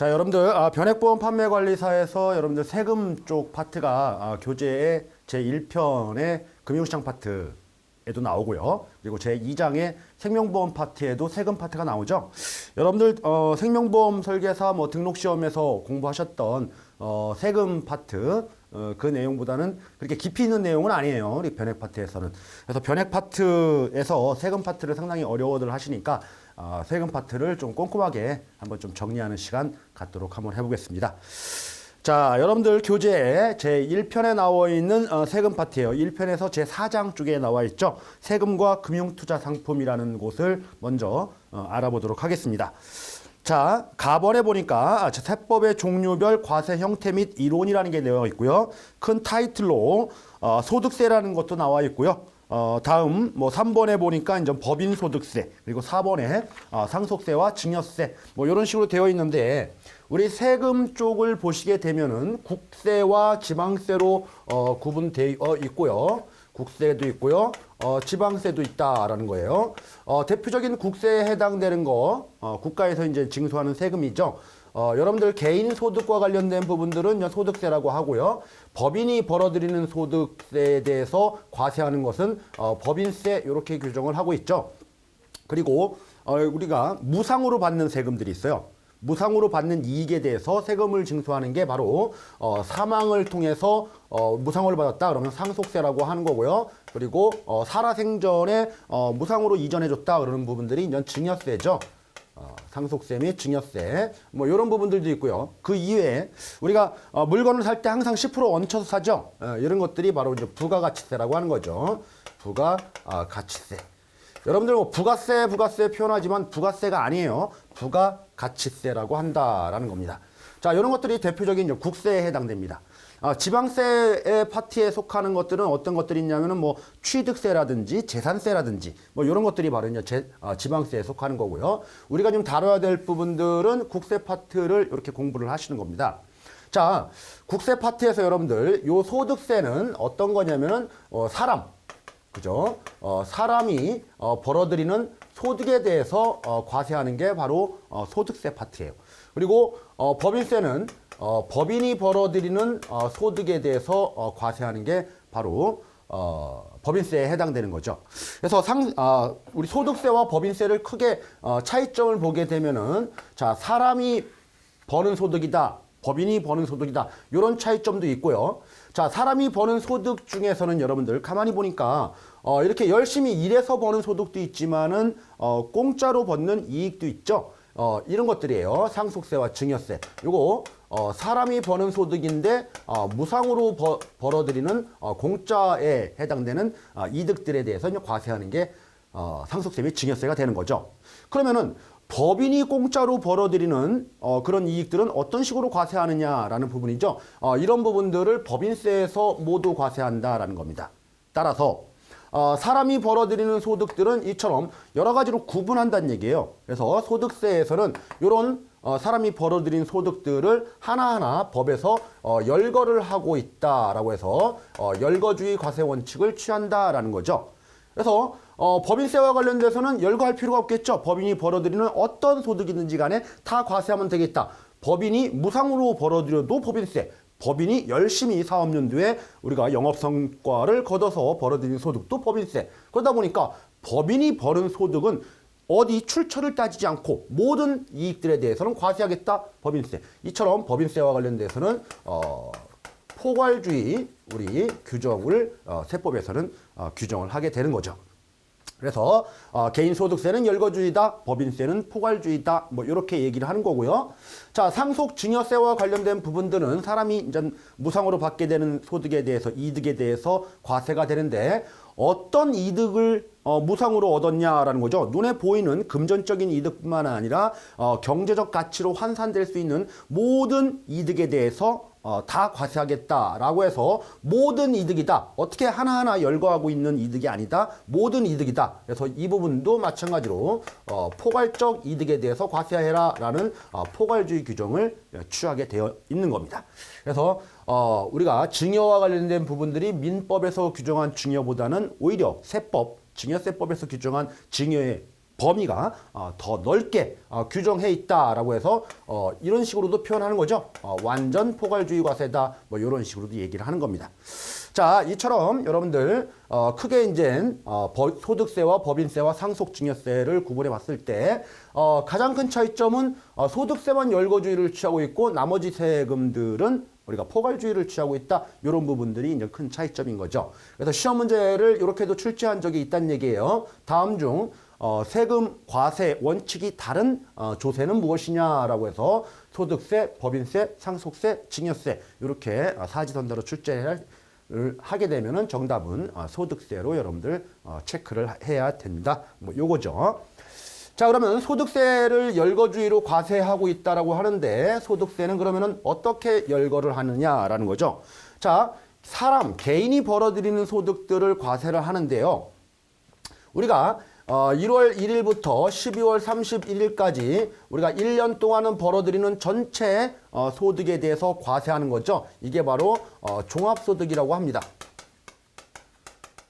자, 여러분들 아, 변액보험 판매관리사에서 여러분들 세금 쪽 파트가 아, 교재의 제 1편의 금융시장 파트에도 나오고요. 그리고 제 2장의 생명보험 파트에도 세금 파트가 나오죠. 여러분들 어, 생명보험 설계사 뭐 등록 시험에서 공부하셨던 어, 세금 파트 어, 그 내용보다는 그렇게 깊이 있는 내용은 아니에요. 우리 변액 파트에서는. 그래서 변액 파트에서 세금 파트를 상당히 어려워들 하시니까 아, 세금 파트를 좀 꼼꼼하게 한번 좀 정리하는 시간 갖도록 한번 해보겠습니다. 자, 여러분들 교재에 제 1편에 나와 있는 어, 세금 파트예요. 1편에서 제 4장 쪽에 나와 있죠. 세금과 금융투자 상품이라는 곳을 먼저 어, 알아보도록 하겠습니다. 자, 가번에 보니까 아, 자, 세법의 종류별 과세 형태 및 이론이라는 게 되어 있고요. 큰 타이틀로 어, 소득세라는 것도 나와 있고요. 어, 다음 뭐 3번에 보니까 이제 법인 소득세 그리고 4번에 어, 상속세와 증여세 뭐 이런 식으로 되어 있는데 우리 세금 쪽을 보시게 되면은 국세와 지방세로 어, 구분되어 있고요. 국세도 있고요. 어, 지방세도 있다라는 거예요. 어, 대표적인 국세에 해당되는 거 어, 국가에서 이제 징수하는 세금이죠. 어, 여러분들 개인 소득과 관련된 부분들은 소득세라고 하고요. 법인이 벌어들이는 소득세에 대해서 과세하는 것은 어, 법인세 이렇게 규정을 하고 있죠. 그리고 어, 우리가 무상으로 받는 세금들이 있어요. 무상으로 받는 이익에 대해서 세금을 징수하는 게 바로 어, 사망을 통해서 어, 무상으로 받았다 그러면 상속세라고 하는 거고요. 그리고 어, 살아생전에 어, 무상으로 이전해줬다 그러는 부분들이 이제 증여세죠. 어, 상속세 및 증여세 뭐 이런 부분들도 있고요. 그 이외에 우리가 어, 물건을 살 때 항상 10% 얹혀서 사죠. 어, 이런 것들이 바로 이제 부가가치세라고 하는 거죠. 부가가치세. 여러분들 뭐 부가세 부가세 표현하지만 부가세가 아니에요. 부가가치세라고 한다라는 겁니다. 자 이런 것들이 대표적인 국세에 해당됩니다. 아, 지방세의 파티에 속하는 것들은 어떤 것들이 있냐면은 뭐 취득세라든지 재산세라든지 뭐 이런 것들이 바로 이제 제, 아, 지방세에 속하는 거고요. 우리가 좀 다뤄야 될 부분들은 국세 파트를 이렇게 공부를 하시는 겁니다. 자, 국세 파트에서 여러분들 요 소득세는 어떤 거냐면은 어, 사람 그죠? 어, 사람이 어, 벌어들이는 소득에 대해서 어, 과세하는 게 바로 어, 소득세 파트예요. 그리고 어, 법인세는 어, 법인이 벌어들이는 어, 소득에 대해서 어, 과세하는 게 바로 어, 법인세에 해당되는 거죠. 그래서 상, 아, 우리 소득세와 법인세를 크게 어, 차이점을 보게 되면은 자 사람이 버는 소득이다. 법인이 버는 소득이다. 이런 차이점도 있고요. 자, 사람이 버는 소득 중에서는 여러분들 가만히 보니까 어, 이렇게 열심히 일해서 버는 소득도 있지만은 어, 공짜로 버는 이익도 있죠. 어, 이런 것들이에요. 상속세와 증여세. 요거 어, 사람이 버는 소득인데 어, 무상으로 버, 벌어들이는 어, 공짜에 해당되는 어, 이득들에 대해서 이제 과세하는 게 어, 상속세 및 증여세가 되는 거죠. 그러면은 법인이 공짜로 벌어들이는 어, 그런 이익들은 어떤 식으로 과세하느냐라는 부분이죠. 어, 이런 부분들을 법인세에서 모두 과세한다라는 겁니다. 따라서 어, 사람이 벌어들이는 소득들은 이처럼 여러 가지로 구분한다는 얘기예요. 그래서 소득세에서는 이런 어, 사람이 벌어들인 소득들을 하나하나 법에서 어, 열거를 하고 있다라고 해서 어, 열거주의 과세 원칙을 취한다라는 거죠. 그래서 어, 법인세와 관련돼서는 열거할 필요가 없겠죠. 법인이 벌어들이는 어떤 소득이든지 간에 다 과세하면 되겠다. 법인이 무상으로 벌어들여도 법인세, 법인이 열심히 사업연도에 우리가 영업 성과를 거둬서 벌어들인 소득도 법인세. 그러다 보니까 법인이 벌은 소득은 어디 출처를 따지지 않고 모든 이익들에 대해서는 과세하겠다 법인세. 이처럼 법인세와 관련돼서는 어, 포괄주의 우리 규정을 어, 세법에서는 어, 규정을 하게 되는 거죠. 그래서 어, 개인소득세는 열거주의다, 법인세는 포괄주의다, 뭐 이렇게 얘기를 하는 거고요. 자, 상속 증여세와 관련된 부분들은 사람이 이제 무상으로 받게 되는 소득에 대해서 이득에 대해서 과세가 되는데 어떤 이득을 어, 무상으로 얻었냐라는 거죠. 눈에 보이는 금전적인 이득뿐만 아니라 어, 경제적 가치로 환산될 수 있는 모든 이득에 대해서 어, 다 과세하겠다라고 해서 모든 이득이다. 어떻게 하나하나 열거하고 있는 이득이 아니다. 모든 이득이다. 그래서 이 부분도 마찬가지로 어, 포괄적 이득에 대해서 과세해라라는 어, 포괄주의 규정을 취하게 되어 있는 겁니다. 그래서 어, 우리가 증여와 관련된 부분들이 민법에서 규정한 증여보다는 오히려 세법, 증여세법에서 규정한 증여의 범위가 어, 더 넓게 어, 규정해 있다라고 해서 어, 이런 식으로도 표현하는 거죠. 어, 완전 포괄주의 과세다 뭐 이런 식으로도 얘기를 하는 겁니다. 자, 이처럼 여러분들 어, 크게 이제 소득세와 법인세와 상속증여세를 구분해 봤을 때 어, 가장 큰 차이점은 어, 소득세만 열거주의를 취하고 있고 나머지 세금들은 우리가 포괄주의를 취하고 있다. 이런 부분들이 이제 큰 차이점인 거죠. 그래서 시험 문제를 이렇게도 출제한 적이 있다는 얘기예요. 다음 중 어, 세금 과세 원칙이 다른 어, 조세는 무엇이냐라고 해서 소득세, 법인세, 상속세, 증여세 이렇게 어, 사지선다로 출제를 하게 되면은 정답은 어, 소득세로 여러분들 어, 체크를 해야 된다. 뭐 요거죠. 자 그러면 소득세를 열거주의로 과세하고 있다라고 하는데 소득세는 그러면은 어떻게 열거를 하느냐라는 거죠. 자 사람 개인이 벌어들이는 소득들을 과세를 하는데요. 우리가 어, 1월 1일부터 12월 31일까지 우리가 1년 동안은 벌어들이는 전체 어, 소득에 대해서 과세하는 거죠. 이게 바로 어, 종합소득이라고 합니다.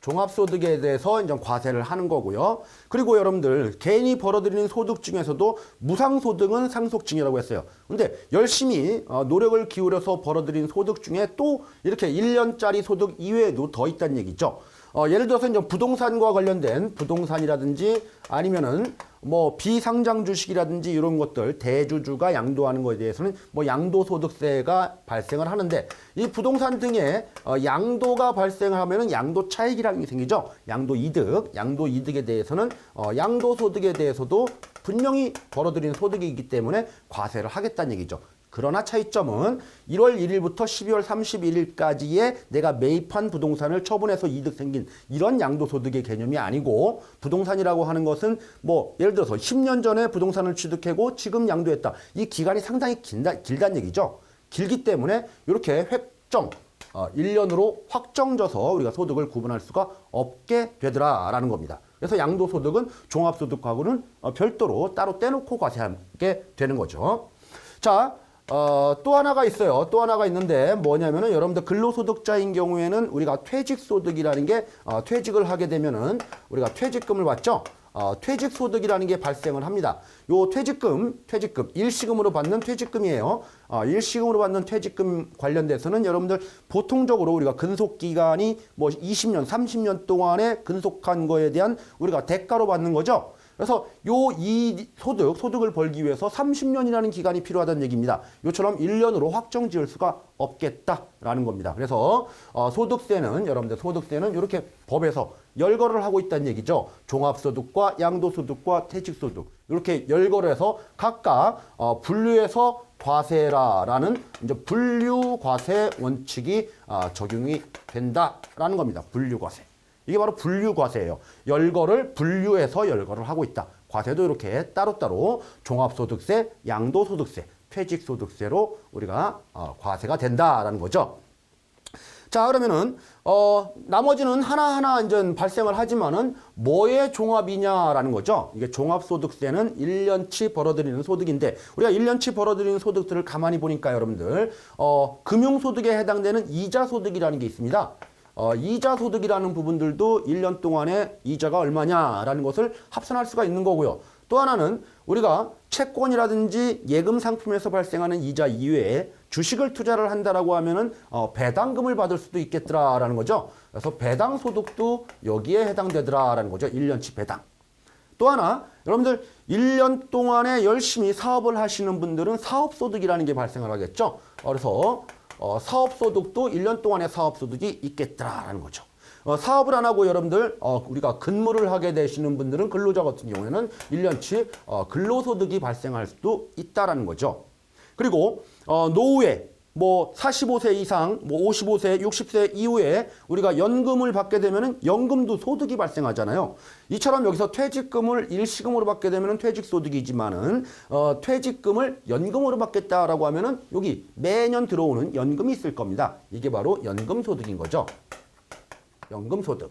종합소득에 대해서 이제 과세를 하는 거고요. 그리고 여러분들 개인이 벌어들이는 소득 중에서도 무상소득은 상속증여라고 했어요. 근데 열심히 어, 노력을 기울여서 벌어들인 소득 중에 또 이렇게 1년짜리 소득 이외에도 더 있다는 얘기죠. 어, 예를 들어서 이제 부동산과 관련된 부동산이라든지 아니면은 뭐 비상장 주식이라든지 이런 것들 대주주가 양도하는 것에 대해서는 뭐 양도소득세가 발생을 하는데 이 부동산 등의 어, 양도가 발생하면은 양도 차익이라는 게 생기죠. 양도 이득, 양도 이득에 대해서는 어, 양도소득에 대해서도 분명히 벌어들인 소득이기 때문에 과세를 하겠다는 얘기죠. 그러나 차이점은 1월 1일부터 12월 31일까지에 내가 매입한 부동산을 처분해서 이득 생긴 이런 양도소득의 개념이 아니고 부동산이라고 하는 것은 뭐 예를 들어서 10년 전에 부동산을 취득하고 지금 양도했다. 이 기간이 상당히 길다, 길다는 얘기죠. 길기 때문에 이렇게 획정 어, 1년으로 확정져서 우리가 소득을 구분할 수가 없게 되더라라는 겁니다. 그래서 양도소득은 종합소득하고는 어, 별도로 따로 떼놓고 과세하게 되는 거죠. 자, 어, 또 하나가 있어요. 또 하나가 있는데 뭐냐면은 여러분들 근로소득자인 경우에는 우리가 퇴직소득이라는 게 어, 퇴직을 하게 되면은 우리가 퇴직금을 받죠. 어, 퇴직소득이라는 게 발생을 합니다. 요 퇴직금, 퇴직금, 일시금으로 받는 퇴직금이에요. 어, 일시금으로 받는 퇴직금 관련돼서는 여러분들 보통적으로 우리가 근속기간이 뭐 20년, 30년 동안에 근속한 거에 대한 우리가 대가로 받는 거죠. 그래서 요 이 소득, 소득을 벌기 위해서 30년이라는 기간이 필요하다는 얘기입니다. 요처럼 1년으로 확정 지을 수가 없겠다라는 겁니다. 그래서 어, 소득세는 여러분들 소득세는 이렇게 법에서 열거를 하고 있다는 얘기죠. 종합소득과 양도소득과 퇴직소득 이렇게 열거를 해서 각각 어, 분류해서 과세라라는 이제 분류과세 원칙이 아, 적용이 된다라는 겁니다. 분류과세. 이게 바로 분류 과세예요. 열거를 분류해서 열거를 하고 있다. 과세도 이렇게 따로따로 종합소득세, 양도소득세, 퇴직소득세로 우리가 어, 과세가 된다라는 거죠. 자 그러면은 어 나머지는 하나하나 이제 발생을 하지만은 뭐의 종합이냐라는 거죠. 이게 종합소득세는 1년치 벌어들이는 소득인데 우리가 1년치 벌어들이는 소득들을 가만히 보니까 여러분들 어 금융소득에 해당되는 이자소득이라는 게 있습니다. 어, 이자 소득이라는 부분들도 1년 동안에 이자가 얼마냐라는 것을 합산할 수가 있는 거고요. 또 하나는 우리가 채권이라든지 예금 상품에서 발생하는 이자 이외에 주식을 투자를 한다라고 하면은 어, 배당금을 받을 수도 있겠더라라는 거죠. 그래서 배당 소득도 여기에 해당되더라라는 거죠. 1년치 배당. 또 하나 여러분들 1년 동안에 열심히 사업을 하시는 분들은 사업 소득이라는 게 발생을 하겠죠. 어, 그래서 어, 사업소득도 1년 동안의 사업소득이 있겠더라라는 거죠. 어, 사업을 안 하고 여러분들 어, 우리가 근무를 하게 되시는 분들은 근로자 같은 경우에는 1년치 어, 근로소득이 발생할 수도 있다라는 거죠. 그리고 어, 노후에 뭐 45세 이상, 뭐 55세, 60세 이후에 우리가 연금을 받게 되면은 연금도 소득이 발생하잖아요. 이처럼 여기서 퇴직금을 일시금으로 받게 되면은 퇴직 소득이지만은 어, 퇴직금을 연금으로 받겠다라고 하면은 여기 매년 들어오는 연금이 있을 겁니다. 이게 바로 연금 소득인 거죠. 연금 소득.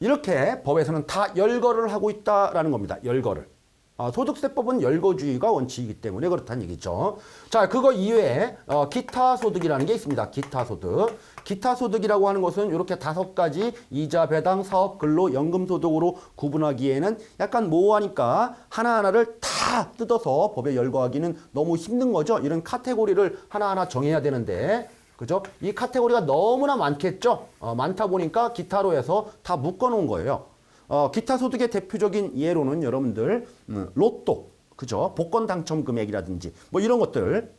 이렇게 법에서는 다 열거를 하고 있다라는 겁니다. 열거를. 아, 소득세법은 열거주의가 원칙이기 때문에 그렇다는 얘기죠. 자, 그거 이외에 어, 기타 소득이라는 게 있습니다. 기타 소득. 기타 소득이라고 하는 것은 이렇게 다섯 가지 이자, 배당, 사업, 근로, 연금 소득으로 구분하기에는 약간 모호하니까 하나하나를 다 뜯어서 법에 열거하기는 너무 힘든 거죠. 이런 카테고리를 하나하나 정해야 되는데 그죠? 이 카테고리가 너무나 많겠죠? 어, 많다 보니까 기타로 해서 다 묶어 놓은 거예요. 어, 기타 소득의 대표적인 예로는 여러분들 음, 로또, 그죠? 복권 당첨 금액이라든지 뭐 이런 것들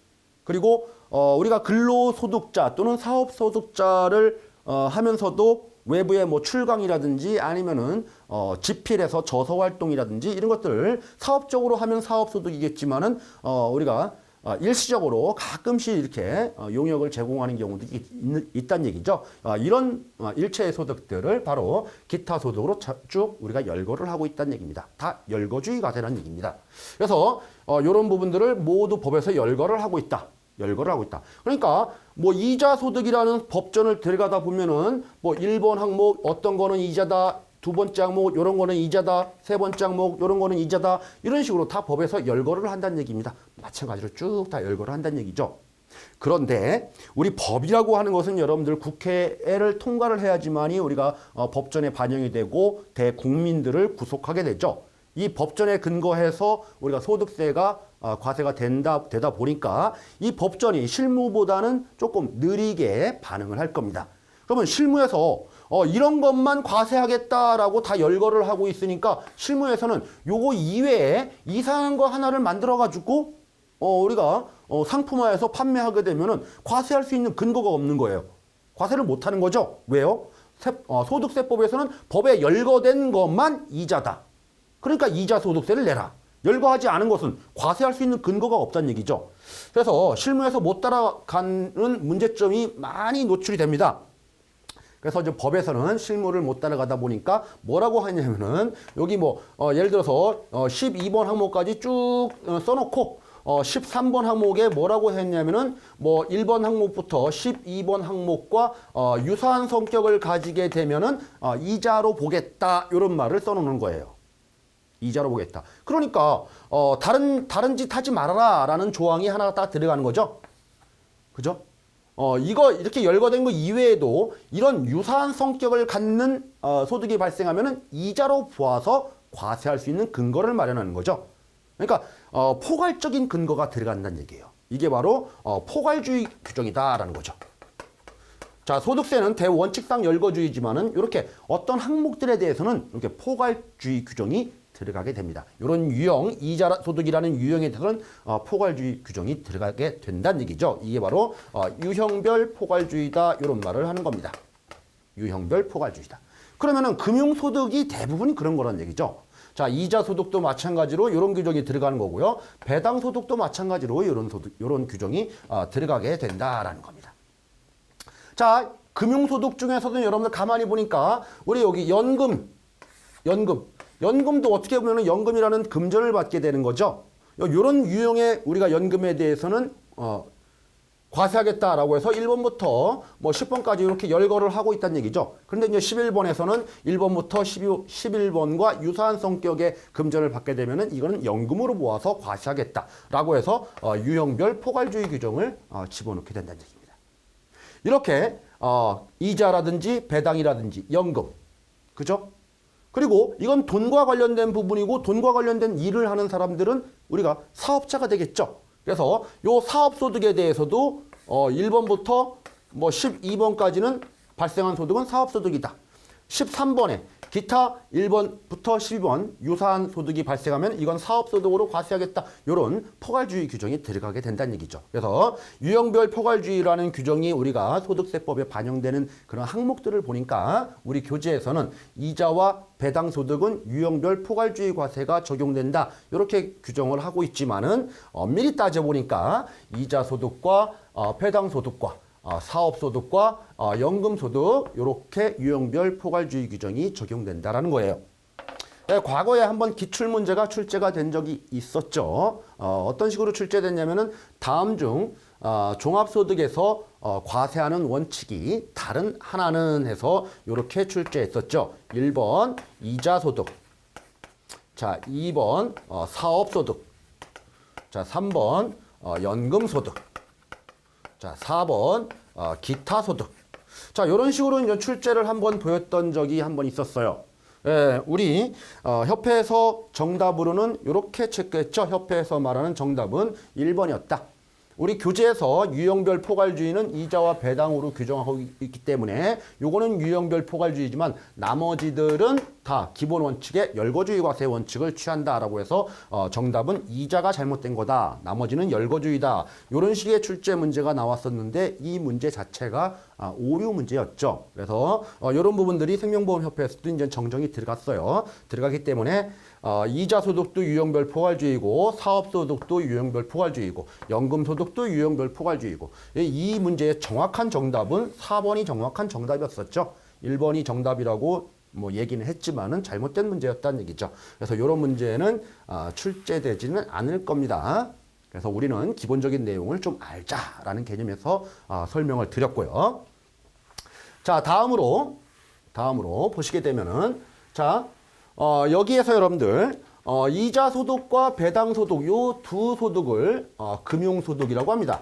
그리고 어, 우리가 근로소득자 또는 사업소득자를 어, 하면서도 외부의 뭐 출강이라든지 아니면은 어, 집필해서 저서 활동이라든지 이런 것들 사업적으로 하면 사업 소득이겠지만은 어, 우리가 어, 일시적으로 가끔씩 이렇게 어, 용역을 제공하는 경우도 있, 있다는 얘기죠. 어, 이런 어, 일체의 소득들을 바로 기타 소득으로 자- 쭉 우리가 열거를 하고 있다는 얘기입니다. 다 열거주의가 되는 얘기입니다. 그래서 어, 이런 부분들을 모두 법에서 열거를 하고 있다. 열거를 하고 있다. 그러니까 뭐 이자 소득이라는 법전을 들어가다 보면은 뭐 1번 항목 어떤 거는 이자다. 두 번째 항목 이런 거는 이자다. 세 번째 항목 이런 거는 이자다. 이런 식으로 다 법에서 열거를 한다는 얘기입니다. 마찬가지로 쭉 다 열거를 한다는 얘기죠. 그런데 우리 법이라고 하는 것은 여러분들 국회를 통과를 해야지만이 우리가 어, 법전에 반영이 되고 대국민들을 구속하게 되죠. 이 법전에 근거해서 우리가 소득세가 어, 과세가 된다 되다 보니까 이 법전이 실무보다는 조금 느리게 반응을 할 겁니다. 그러면 실무에서 어, 이런 것만 과세하겠다라고 다 열거를 하고 있으니까 실무에서는 요거 이외에 이상한 거 하나를 만들어 가지고 어, 우리가 어, 상품화해서 판매하게 되면은 과세할 수 있는 근거가 없는 거예요. 과세를 못 하는 거죠. 왜요? 세- 어, 소득세법에서는 법에 열거된 것만 이자다. 그러니까 이자 소득세를 내라. 열거하지 않은 것은 과세할 수 있는 근거가 없다는 얘기죠. 그래서 실무에서 못 따라가는 문제점이 많이 노출이 됩니다. 그래서 이제 법에서는 실무를 못 따라가다 보니까 뭐라고 하냐면은 여기 뭐 어, 예를 들어서 어, 12번 항목까지 쭉 어, 써놓고 어, 13번 항목에 뭐라고 했냐면은 뭐 1번 항목부터 12번 항목과 어, 유사한 성격을 가지게 되면은 어, 이자로 보겠다 이런 말을 써놓는 거예요. 이자로 보겠다. 그러니까 어, 다른 다른 짓 하지 말아라라는 조항이 하나가 딱 들어가는 거죠. 그죠? 어, 이거 이렇게 열거된 거 이외에도 이런 유사한 성격을 갖는 어, 소득이 발생하면은 이자로 보아서 과세할 수 있는 근거를 마련하는 거죠. 그러니까 어, 포괄적인 근거가 들어간다는 얘기예요. 이게 바로 어, 포괄주의 규정이다라는 거죠. 자, 소득세는 대원칙상 열거주의지만은 이렇게 어떤 항목들에 대해서는 이렇게 포괄주의 규정이 들어가게 됩니다. 이런 유형, 이자 소득이라는 유형에 대해서는 어, 포괄주의 규정이 들어가게 된다는 얘기죠. 이게 바로 어, 유형별 포괄주의다 이런 말을 하는 겁니다. 유형별 포괄주의다. 그러면은 금융소득이 대부분 그런 거란 얘기죠. 자, 이자 소득도 마찬가지로 이런 규정이 들어가는 거고요. 배당 소득도 마찬가지로 이런 소득, 이런 규정이 어, 들어가게 된다라는 겁니다. 자, 금융소득 중에서도 여러분들 가만히 보니까 우리 여기 연금, 연금, 연금도 어떻게 보면 연금이라는 금전을 받게 되는 거죠. 이런 유형의 우리가 연금에 대해서는 어, 과세하겠다라고 해서 1번부터 뭐 10번까지 이렇게 열거를 하고 있다는 얘기죠. 그런데 이제 11번에서는 1번부터 12, 11번과 유사한 성격의 금전을 받게 되면은 이거는 연금으로 모아서 과세하겠다라고 해서 어, 유형별 포괄주의 규정을 어, 집어넣게 된다는 얘기입니다. 이렇게 어, 이자라든지 배당이라든지 연금, 그죠? 그리고 이건 돈과 관련된 부분이고 돈과 관련된 일을 하는 사람들은 우리가 사업자가 되겠죠. 그래서 요 사업 소득에 대해서도 어 1번부터 뭐 12번까지는 발생한 소득은 사업 소득이다. 13번에 기타 1번부터 12번 유사한 소득이 발생하면 이건 사업소득으로 과세하겠다. 이런 포괄주의 규정이 들어가게 된다는 얘기죠. 그래서 유형별 포괄주의라는 규정이 우리가 소득세법에 반영되는 그런 항목들을 보니까 우리 교재에서는 이자와 배당 소득은 유형별 포괄주의 과세가 적용된다. 이렇게 규정을 하고 있지만은 엄밀히 따져 보니까 이자 소득과 어, 배당 소득과 어, 사업소득과 어, 연금소득 이렇게 유형별 포괄주의 규정이 적용된다라는 거예요. 예, 과거에 한번 기출 문제가 출제가 된 적이 있었죠. 어, 떤 식으로 출제됐냐면은 다음 중 어, 종합소득에서 어, 과세하는 원칙이 다른 하나는 해서 이렇게 출제했었죠. 1번 이자소득. 자, 2번 어, 사업소득. 자, 3번 어, 연금소득. 자, 4번 어, 기타 소득. 자, 이런 식으로 이제 출제를 한번 보였던 적이 한 번 있었어요. 예, 우리 어, 협회에서 정답으로는 이렇게 체크했죠. 협회에서 말하는 정답은 1번이었다. 우리 교재에서 유형별 포괄주의는 이자와 배당으로 규정하고 있기 때문에 요거는 유형별 포괄주의지만 나머지들은 다 기본 원칙의 열거주의 과세 원칙을 취한다라고 해서 어, 정답은 이자가 잘못된 거다. 나머지는 열거주의다. 이런 식의 출제 문제가 나왔었는데 이 문제 자체가 아, 오류 문제였죠. 그래서 어, 이런 부분들이 생명보험협회에서도 이제 정정이 들어갔어요. 들어가기 때문에 어, 이자 소득도 유형별 포괄주의고 사업 소득도 유형별 포괄주의고 연금 소득도 유형별 포괄주의고 이- 이 문제의 정확한 정답은 4번이 정확한 정답이었었죠. 1번이 정답이라고 뭐 얘기는 했지만은 잘못된 문제였다는 얘기죠. 그래서 이런 문제는 아, 출제되지는 않을 겁니다. 그래서 우리는 기본적인 내용을 좀 알자라는 개념에서 아, 설명을 드렸고요. 자, 다음으로 다음으로 보시게 되면은 자, 어, 여기에서 여러분들 어, 이자 소득과 배당 소득 요 두 소득을 어, 금융 소득이라고 합니다.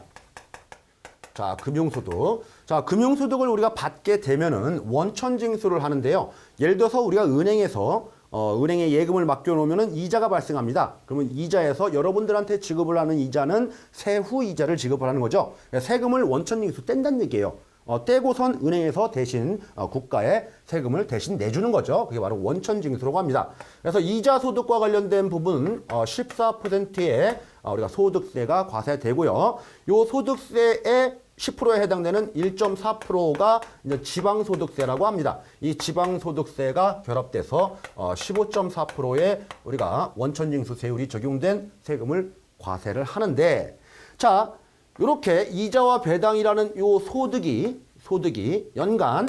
자, 금융소득. 자, 금융소득을 우리가 받게 되면은 원천징수를 하는데요. 예를 들어서 우리가 은행에서 어, 은행에 예금을 맡겨놓으면은 이자가 발생합니다. 그러면 이자에서 여러분들한테 지급을 하는 이자는 세후 이자를 지급을 하는 거죠. 세금을 원천징수 뗀다는 얘기예요. 어, 떼고선 은행에서 대신 어, 국가에 세금을 대신 내주는 거죠. 그게 바로 원천징수라고 합니다. 그래서 이자 소득과 관련된 부분 어, 14%의 어, 우리가 소득세가 과세되고요. 요 소득세의 10%에 해당되는 1.4%가 이제 지방소득세라고 합니다. 이 지방소득세가 결합돼서 어, 15.4%의 우리가 원천징수세율이 적용된 세금을 과세를 하는데 자 이렇게 이자와 배당이라는 요 소득이 소득이 연간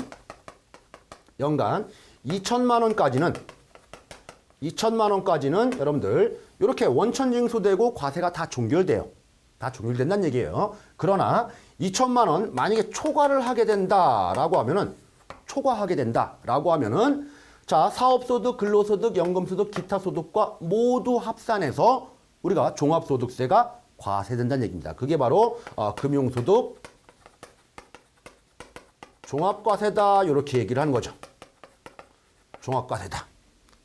연간 2천만 원까지는 2천만 원까지는 여러분들 이렇게 원천 징수되고 과세가 다 종결돼요. 다 종결된다는 얘기예요. 그러나 2천만 원 만약에 초과를 하게 된다라고 하면은 초과하게 된다라고 하면은 자 사업소득, 근로소득, 연금소득, 기타소득과 모두 합산해서 우리가 종합소득세가 과세된다는 얘기입니다. 그게 바로 어, 금융소득 종합과세다 이렇게 얘기를 하는 거죠. 종합과세다.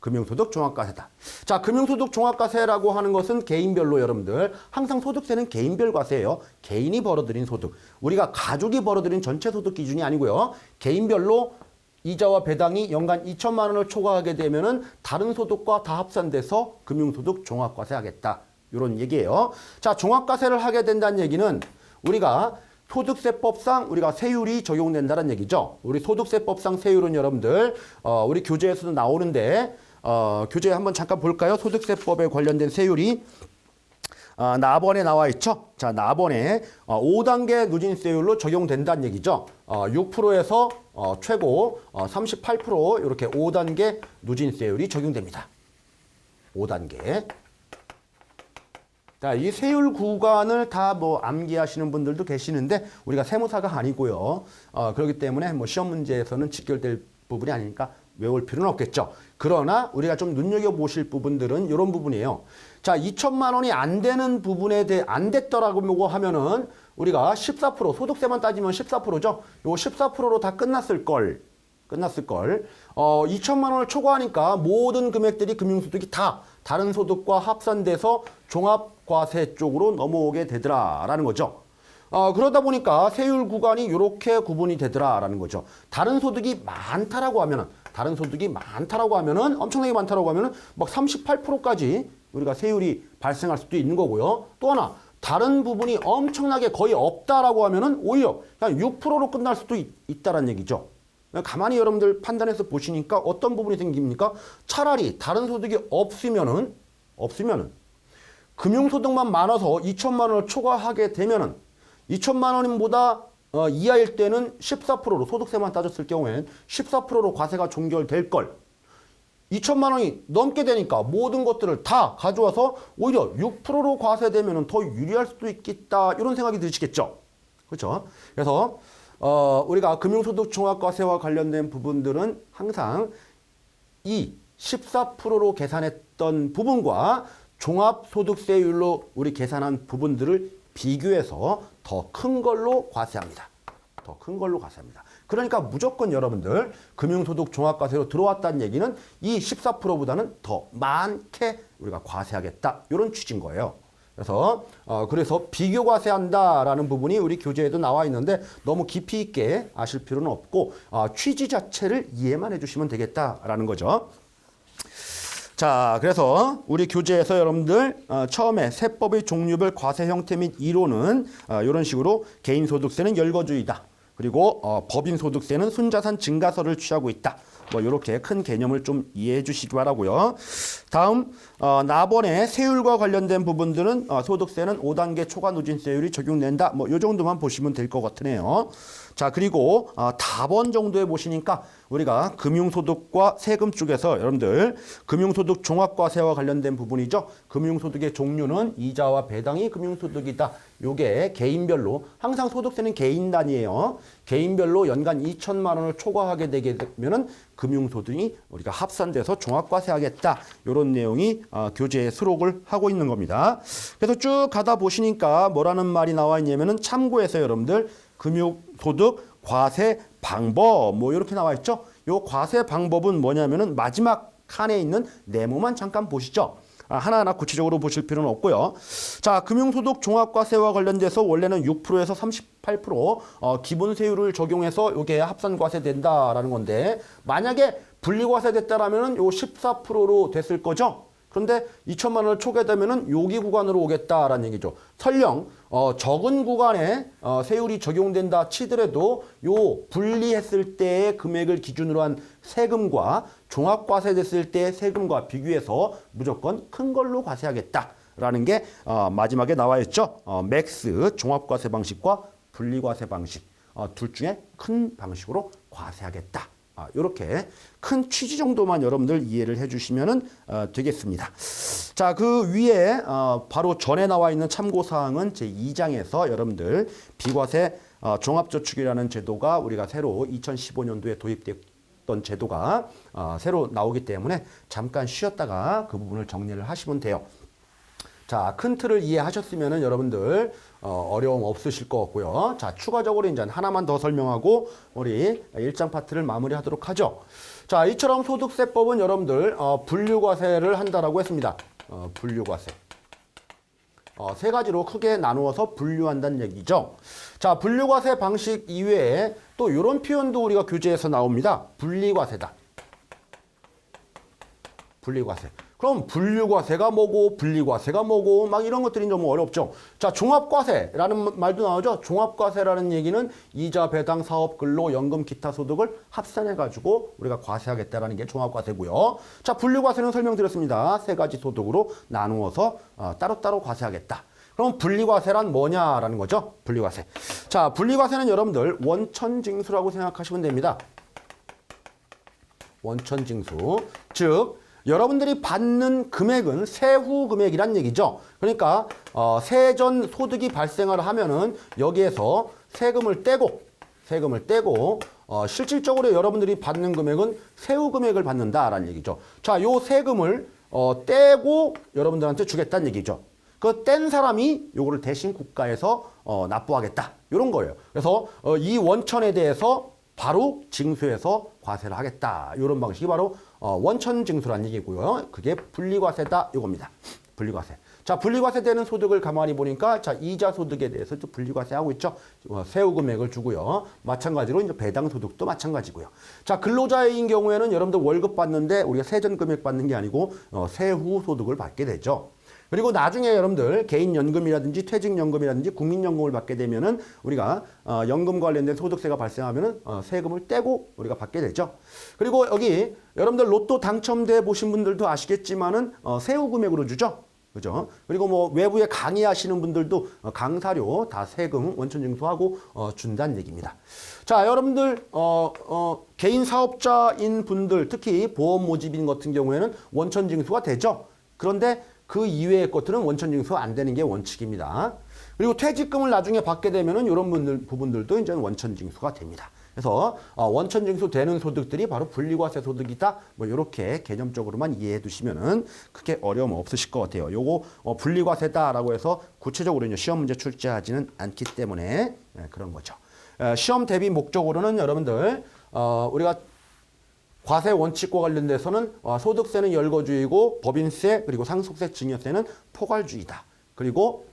금융소득 종합과세다. 자, 금융소득 종합과세라고 하는 것은 개인별로 여러분들 항상 소득세는 개인별 과세예요. 개인이 벌어들인 소득. 우리가 가족이 벌어들인 전체 소득 기준이 아니고요. 개인별로 이자와 배당이 연간 2천만 원을 초과하게 되면은 다른 소득과 다 합산돼서 금융소득 종합과세 하겠다. 이런 얘기예요. 자, 종합과세를 하게 된다는 얘기는 우리가 소득세법상 우리가 세율이 적용된다는 얘기죠. 우리 소득세법상 세율은 여러분들 어, 우리 교재에서도 나오는데 어, 교재 한번 잠깐 볼까요? 소득세법에 관련된 세율이 아, 나번에 나와 있죠. 자, 나번에 어, 5단계 누진세율로 적용된다는 얘기죠. 어, 6%에서 어, 최고 어, 38% 이렇게 5단계 누진세율이 적용됩니다. 5단계. 자, 이 세율 구간을 다 뭐 암기하시는 분들도 계시는데 우리가 세무사가 아니고요. 어, 그렇기 때문에 뭐 시험 문제에서는 직결될 부분이 아니니까 외울 필요는 없겠죠. 그러나 우리가 좀 눈여겨보실 부분들은 이런 부분이에요. 자, 2천만 원이 안 되는 부분에 대해 안 됐더라고 하면은 우리가 14% 소득세만 따지면 14%죠. 요 14%로 다 끝났을 걸. 끝났을 걸. 어, 2천만 원을 초과하니까 모든 금액들이 금융소득이 다 다른 소득과 합산돼서 종합 과세 쪽으로 넘어오게 되더라라는 거죠. 어, 그러다 보니까 세율 구간이 이렇게 구분이 되더라라는 거죠. 다른 소득이 많다라고 하면은 다른 소득이 많다라고 하면은 엄청나게 많다라고 하면은 막 38%까지 우리가 세율이 발생할 수도 있는 거고요. 또 하나 다른 부분이 엄청나게 거의 없다라고 하면은 오히려 그냥 6%로 끝날 수도 있, 있다라는 얘기죠. 가만히 여러분들 판단해서 보시니까 어떤 부분이 생깁니까? 차라리 다른 소득이 없으면은 없으면은 금융소득만 많아서 2천만 원을 초과하게 되면은 2천만 원보다 어, 이하일 때는 14%로 소득세만 따졌을 경우엔 14%로 과세가 종결될 걸 2천만 원이 넘게 되니까 모든 것들을 다 가져와서 오히려 6%로 과세되면 더 유리할 수도 있겠다 이런 생각이 드시겠죠. 그렇죠? 그래서 어, 우리가 금융소득 종합과세와 관련된 부분들은 항상 이 14%로 계산했던 부분과 종합소득세율로 우리 계산한 부분들을 비교해서 더 큰 걸로 과세합니다. 더 큰 걸로 과세합니다. 그러니까 무조건 여러분들 금융소득 종합과세로 들어왔다는 얘기는 이 14%보다는 더 많게 우리가 과세하겠다. 이런 취지인 거예요. 그래서 어, 그래서 비교 과세한다라는 부분이 우리 교재에도 나와 있는데 너무 깊이 있게 아실 필요는 없고 어, 취지 자체를 이해만 해주시면 되겠다라는 거죠. 자, 그래서 우리 교재에서 여러분들 어, 처음에 세법의 종류별 과세 형태 및 이론은 어, 이런 식으로 개인 소득세는 열거주의다. 그리고 어, 법인 소득세는 순자산 증가서를 취하고 있다. 뭐 이렇게 큰 개념을 좀 이해해 주시기 바라고요. 다음 어, 나번에 세율과 관련된 부분들은 어, 소득세는 5단계 초과 누진세율이 적용된다. 뭐 이 정도만 보시면 될 것 같으네요. 자 그리고 어, 다번 정도에 보시니까 우리가 금융소득과 세금 쪽에서 여러분들 금융소득 종합과세와 관련된 부분이죠. 금융소득의 종류는 이자와 배당이 금융소득이다. 요게 개인별로 항상 소득세는 개인 단위예요. 개인별로 연간 2천만 원을 초과하게 되게 되면은 금융소득이 우리가 합산돼서 종합과세하겠다. 이런 내용이 어, 교재에 수록을 하고 있는 겁니다. 그래서 쭉 가다 보시니까 뭐라는 말이 나와 있냐면은 참고해서 여러분들 금융 소득 과세 방법 뭐 이렇게 나와 있죠. 요 과세 방법은 뭐냐면은 마지막 칸에 있는 네모만 잠깐 보시죠. 아, 하나하나 구체적으로 보실 필요는 없고요. 자, 금융소득 종합과세와 관련돼서 원래는 6%에서 38% 어, 기본세율을 적용해서 이게 합산과세 된다라는 건데 만약에 분리과세 됐다라면은 요 14%로 됐을 거죠. 그런데 2천만 원을 초과되면은 여기 구간으로 오겠다라는 얘기죠. 설령 어, 적은 구간에 어, 세율이 적용된다 치더라도 요 분리했을 때의 금액을 기준으로 한 세금과 종합과세 됐을 때의 세금과 비교해서 무조건 큰 걸로 과세하겠다라는 게 어, 마지막에 나와 있죠. 어, 맥스 종합과세 방식과 분리과세 방식 어, 둘 중에 큰 방식으로 과세하겠다. 아, 이렇게 큰 취지 정도만 여러분들 이해를 해주시면 어, 되겠습니다. 자, 그 위에 어, 바로 전에 나와 있는 참고 사항은 제 2장에서 여러분들 비과세 어, 종합저축이라는 제도가 우리가 새로 2015년도에 도입됐던 제도가 어, 새로 나오기 때문에 잠깐 쉬었다가 그 부분을 정리를 하시면 돼요. 자, 큰 틀을 이해하셨으면 여러분들 어, 어려움 없으실 것 같고요. 자, 추가적으로 이제 하나만 더 설명하고 우리 일장 파트를 마무리하도록 하죠. 자, 이처럼 소득세법은 여러분들 어, 분류과세를 한다라고 했습니다. 어, 분류과세. 어, 세 가지로 크게 나누어서 분류한다는 얘기죠. 자, 분류과세 방식 이외에 또 이런 표현도 우리가 교재에서 나옵니다. 분리과세다. 분리과세. 그럼 분류과세가 뭐고 분리과세가 뭐고 막 이런 것들이 좀 어렵죠. 자, 종합과세라는 말도 나오죠. 종합과세라는 얘기는 이자, 배당, 사업, 근로, 연금, 기타 소득을 합산해 가지고 우리가 과세하겠다라는 게 종합과세고요. 자, 분류과세는 설명드렸습니다. 세 가지 소득으로 나누어서 어, 따로따로 과세하겠다. 그럼 분리과세란 뭐냐라는 거죠. 분리과세. 자, 분리과세는 여러분들 원천징수라고 생각하시면 됩니다. 원천징수. 즉, 여러분들이 받는 금액은 세후 금액이란 얘기죠. 그러니까 어, 세전 소득이 발생을 하면은 여기에서 세금을 떼고 세금을 떼고 어, 실질적으로 여러분들이 받는 금액은 세후 금액을 받는다라는 얘기죠. 자, 요 세금을 어, 떼고 여러분들한테 주겠다는 얘기죠. 그 뗀 사람이 요거를 대신 국가에서 어, 납부하겠다. 이런 거예요. 그래서 어, 이 원천에 대해서 바로 징수해서 과세를 하겠다. 이런 방식이 바로 어, 원천 징수란 얘기고요. 그게 분리과세다 이겁니다. 분리과세. 자, 분리과세 되는 소득을 가만히 보니까 자, 이자 소득에 대해서 또 분리과세 하고 있죠. 어, 세후 금액을 주고요. 마찬가지로 이제 배당 소득도 마찬가지고요. 자, 근로자인 경우에는 여러분들 월급 받는데 우리가 세전 금액 받는 게 아니고 어, 세후 소득을 받게 되죠. 그리고 나중에 여러분들 개인연금이라든지 퇴직연금이라든지 국민연금을 받게 되면은 우리가 어, 연금 관련된 소득세가 발생하면은 어, 세금을 떼고 우리가 받게 되죠. 그리고 여기 여러분들 로또 당첨돼 보신 분들도 아시겠지만은 어, 세후 금액으로 주죠. 그죠? 그리고 뭐 외부에 강의하시는 분들도 어, 강사료 다 세금 원천 징수하고 어, 준다는 얘기입니다. 자, 여러분들 어, 어, 개인 사업자인 분들 특히 보험 모집인 같은 경우에는 원천 징수가 되죠. 그런데 그 이외의 것들은 원천 징수 안 되는 게 원칙입니다. 그리고 퇴직금을 나중에 받게 되면은 이런 분들 부분들도 이제 원천 징수가 됩니다. 그래서 어, 원천 징수 되는 소득들이 바로 분리과세 소득이다. 뭐 이렇게 개념적으로만 이해해 두시면은 크게 어려움 없으실 것 같아요. 요거 어, 분리과세다라고 해서 구체적으로 시험 문제 출제하지는 않기 때문에 네, 그런 거죠. 에, 시험 대비 목적으로는 여러분들 어, 우리가 과세 원칙과 관련돼서는 어, 소득세는 열거주의고 법인세 그리고 상속세 증여세는 포괄주의다. 그리고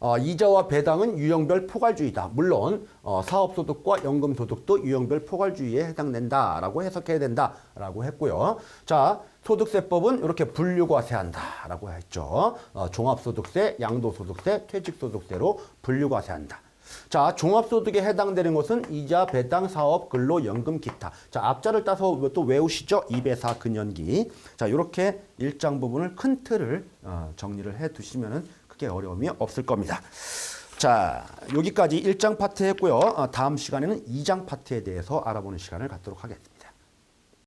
어, 이자와 배당은 유형별 포괄주의다. 물론 어, 사업소득과 연금소득도 유형별 포괄주의에 해당된다라고 해석해야 된다라고 했고요. 자 소득세법은 이렇게 분류과세한다라고 했죠. 어, 종합소득세, 양도소득세, 퇴직소득세로 분류과세한다. 자, 종합소득에 해당되는 것은 이자, 배당, 사업, 근로, 연금, 기타. 자, 앞자를 따서 또 외우시죠? 2배사 근연기. 자, 이렇게 일장 부분을 큰 틀을 어, 정리를 해 두시면은 크게 어려움이 없을 겁니다. 자, 여기까지 1장 파트 했고요. 어, 다음 시간에는 2장 파트에 대해서 알아보는 시간을 갖도록 하겠습니다.